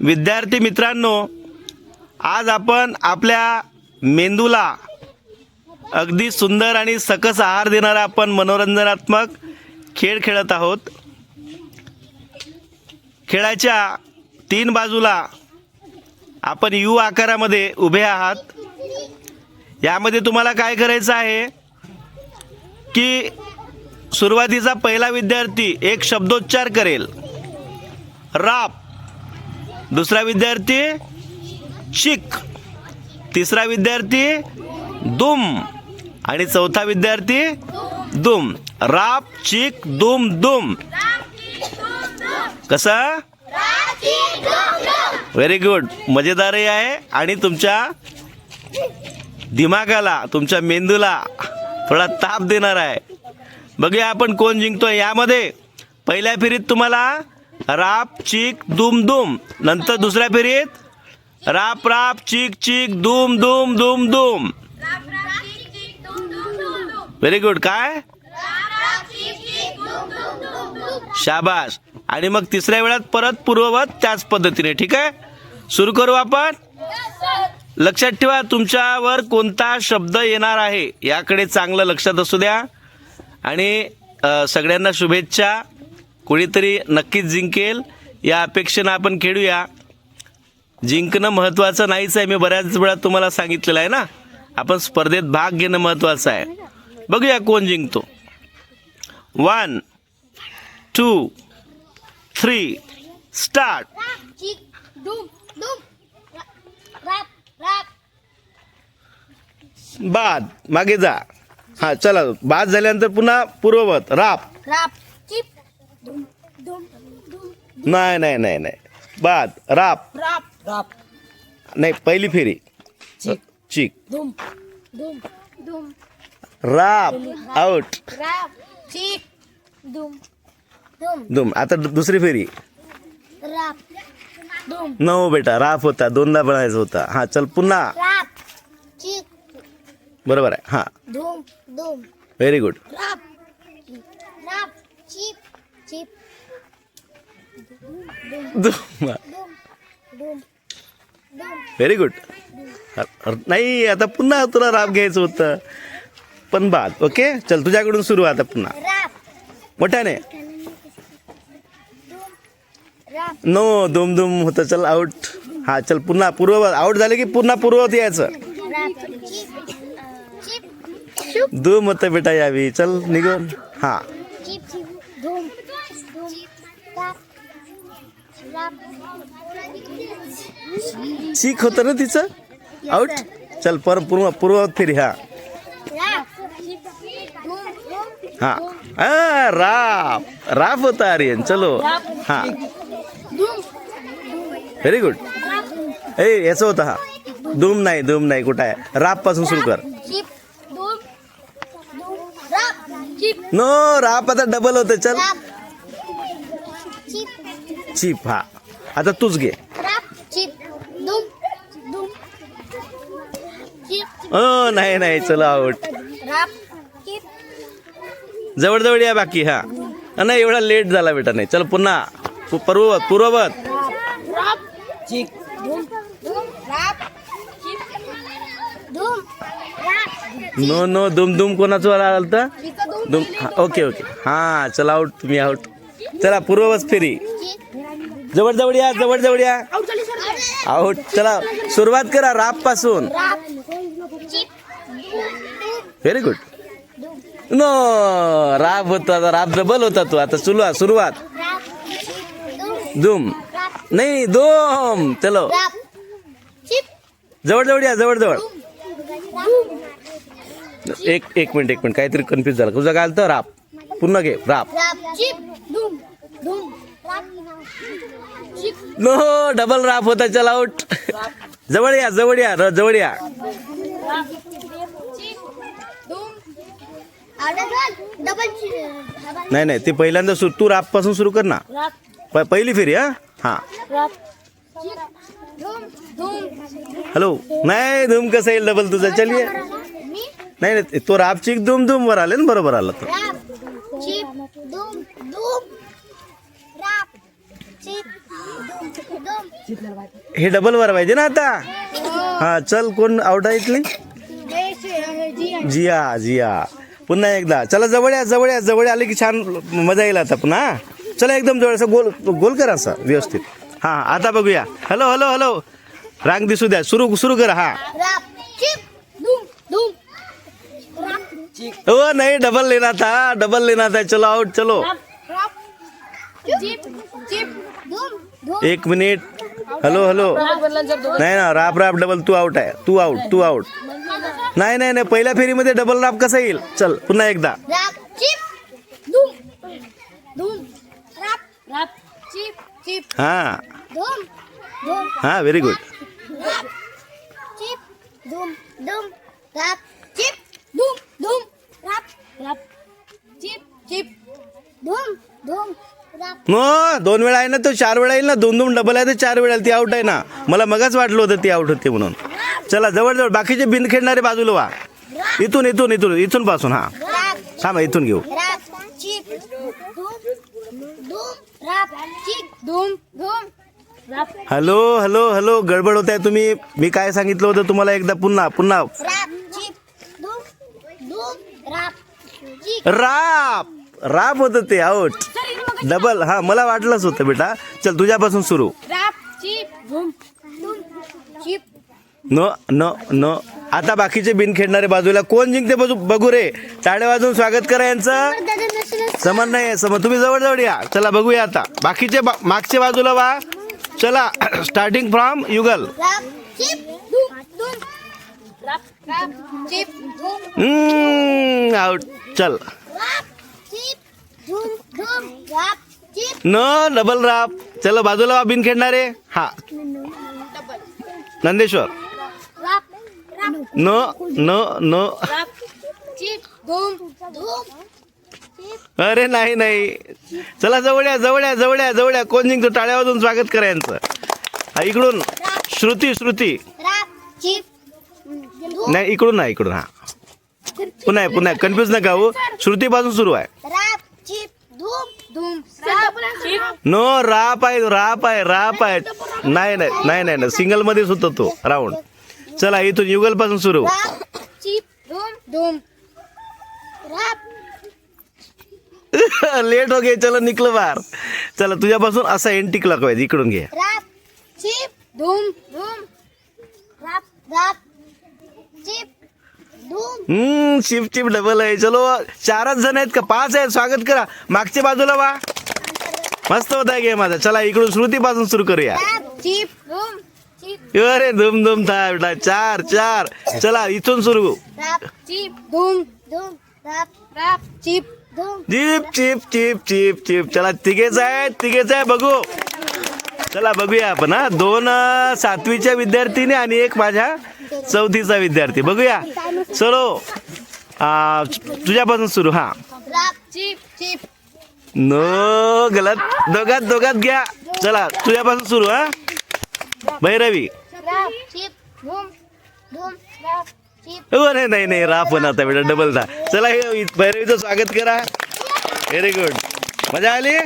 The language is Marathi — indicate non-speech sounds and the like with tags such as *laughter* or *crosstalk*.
विद्यार्थी मित्रांनो आज आपण आपल्या मेंदूला अगदी सुंदर आणि सकस आहार देणारा आपण मनोरंजनात्मक खेळ खेळत आहोत. खेळाच्या तीन बाजूला आपण यू आकारामध्ये उभे आहात. यामध्ये तुम्हाला काय करायचं आहे की सुरुवातीचा पहिला विद्यार्थी एक शब्दोच्चार करेल. राप. दुसरा विद्यार्थी चिक तिसरा विद्यार्थी दुम. आणि चौथा विद्यार्थी दुम. राप चिक दुम दुम. कसं? व्हेरी गुड मजेदारही आहे. आणि तुमच्या दिमागाला तुमच्या मेंदूला थोडा ताप देणार आहे. बघूया आपण कोण जिंकतोय यामध्ये. पहिल्या फेरीत तुम्हाला राप चिक दुम दुम. नंतर दुसऱ्या फेरीत? राप राप चिक चिक दुम दुम दुम दुम. व्हेरी गुड काय? शाबास. आणि मग तिसऱ्या वेळात परत पूर्ववत त्याच पद्धतीने ठीक आहे? सुरू करू आपण? लक्षात ठेवा तुमच्यावर कोणता शब्द येणार आहे? याकडे चांगलं लक्षात असू द्या. आणि सगळ्यांना शुभेच्छा. कोणीतरी नक्कीच जिंकेल या अपेक्षेनं आपण खेळूया. जिंकणं महत्त्वाचं नाहीच आहे मी बऱ्याच वेळा तुम्हाला सांगितलेलं आहे ना. आपण स्पर्धेत भाग घेणं महत्त्वाचं आहे. बघूया कोण जिंकतो. वन टू थ्री स्टार्ट बाद मागे जा. हां चला बाद झाल्यानंतर पुन्हा पूर्ववत. राप. राप. चिप. नाही नाही नाही नाही. बाद राप. रॅप. रॅप. नाही पहिली फेरी. चिक. राप. आउट. रॅप. चिक. आता दु- दुसरी फेरी. रॅप. नो बेटा राप होता दोनदा बनायचा होता. हां चल पुन्हा. रॅप. चिक. बरोबर आहे. हां. डूम डूम व्हेरी गुड रॅप. डूम व्हेरी गुड नाही आता पुन्हा तुला राप घ्यायचं होतं. पण बाद ओके चल तुझ्याकडून सुरू आता पुन्हा. मोठ्याने. नो दुम दुम होतं. चल आउट हा चल पुन्हा पूर्ववत आउट झाले की पुन्हा पूर्ववत यायचं. दुम होतं बेटा यावी. चल निघून. हा. चीक होतं ना तिचं? आउट चल पर पूर्व पूर्ववत फिरी हा. धूम धूम हा राप राप होता आर्यन. चलो. हा. धूम व्हेरी गुड ए याचं होतं हा. दुम नाही दुम नाही कुठं आहे? रापपासून सुरू कर. धूम धूम नो राप आता डबल होतं चल. चीप हा. आता तूच घे. नाही नाही चलो आउट रॅप चिप. जवळ या बाकी हा. नाही एवढा लेट झाला बेटा नाही. चल पुन्हा. पूर्ववत पूर्ववत. नो नो दुम दुम कोणाचं आलं तर? दुम हा, ओके ओके हा चला आउट तुम्ही आउट चला पूर्ववत फेरी. जवळ जवळ या जवळ जवळ या. आउट चला सुरुवात करा रापपासून व्हेरी गुड नो राप होता आता राप डबल होता तू. आता सुरुवात सुरुवात. धूम दुम नाही दोम. चलो. जवळजवळ जवळ जवळ या जवळ जवळ. एक एक मिनिट एक मिनिट. काहीतरी कन्फ्युज झालं. तुझं काय तर राप. पुन्हा घे. राप. नो डबल राप होता चल आउट जवळ या जवळ या र- जवळ या. नाही नाही ते पहिल्यांदा सुरू तू राफपासून सुरू कर ना. प- पहिली फेरी हा? हा. हॅलो नाही धूम कसं येईल डबल तुझा? चल ये. नाही नाही तो राप चिक धूम धूम वर आले ना बरोबर आला तो रॅप चिप धूम धूम रॅप चिप धूम धूम हे डबल वर पाहिजे ना आता? हा चल कोण आउट आहे इथली? जिया जिया. पुन्हा एकदा. चला जवळ या जवळ या जवळ आले की छान मजा येईल आता पुन्हा चला एकदम जवळ असं गोल गोल करा असं व्यवस्थित. हां आता बघूया. हॅलो हॅलो हॅलो रांग दिसू द्या. सुरू सुरू करा हा. ओ नाही डबल लेना था डबल लेना था चलो आउट चलो. Jeep, jeep. एक मिनिट. हॅलो हॅलो नाही ना राप राप डबल तू आउट आहे. तू आउट तू आउट नाही नाही नाही पहिल्या फेरीमध्ये डबल राप कसा येईल? चल पुन्हा एकदा. हां. हां व्हेरी गुड धूम धूम. मग दोन वेळा आहे ना तो चार वेळा येईल ना दोन दोन डबल आहे तर चार वेळा ती आउट आहे ना. मला मगच वाटलं होतं ती आउट होते म्हणून. चला जवळजवळ बाकीचे बिन खेळणारे बाजूला वा. इथून इथून इथून इथून पासून हा. थांबा इथून घेऊ. हॅलो हॅलो हॅलो गडबड होत आहे तुम्ही. मी काय सांगितलं होतं तुम्हाला एकदा पुन्हा पुन्हा. राप. राप होत होतं ते आउट डबल हा मला वाटलंच होतं बेटा. चल तुझ्यापासून सुरू. न न न. आता बाकीचे बिन खेळणारे बाजूला कोण जिंकते बघू बघू रे. टाळ्या वाजून स्वागत करा यांचं. समज नाही समज तुम्ही जवळ जवळ या. चला बघूया आता. बाकीचे बा- मागच्या बाजूला वा. चला *clears throat* स्टार्टिंग फ्रॉम युगल. आउट चल राप चिप धूम धूम राप चिप न डबल राप. चला बाजूला बिन खेळणारे हा. नंदेश्वर. न न न. अरे नाही नाही. चला जवळ या जवळ या जवळ या जवळ या. कोण जिंकतो? टाळ्या वाजून स्वागत करा यांचं. हा इकडून. श्रुती श्रुती. नाही इकडून नाही इकडून हा. पुन्हा पुन्हा कन्फ्युज नका हो श्रुतीपासून सुरू आहे राप चिप धूम धूम राप चिप नो? राप आहे राप आहे राप आहे. नाही नाही नाही नाही नाही. सिंगल मध्येच होतो तो राऊंड. चला इथून युगलपासून सुरू. राप चिप धूम धूम. राप लेट *laughs* हो गे चलो निकलो बार चला तुझ्यापासून असा एंड टिकला इकडून घे राप चिप धूम धूम राप राप चिप धूम हम्म शिफ्ट चिप डबल आहे. चलो चारच जण आहेत का? पाच आहेत. स्वागत करा. मागच्या बाजूला वा. मस्त होता गेम माझा चला इकडून श्रुतीपासून सुरू करूया. राप चिप धूम अरे धुम धुम था बेटा चार चार. चला इथून सुरू. Chip chip chip chip chip चला तिघेच आहे तिघेच आहे बघू. चला बघूया आपण हा. दोन सातवीच्या विद्यार्थीने आणि एक माझ्या चौथीचा विद्यार्थी. बघूया. चलो आ, तुझ्यापासून सुरू हा. नो गलत. दोघात दोघात घ्या. चला तुझ्यापासून सुरू हा. भैरवी. हो नाही नाही नाही राप पण आता बेटा डबल था चला हे भैरवीचं स्वागत करा. व्हेरी गुड मजा आली?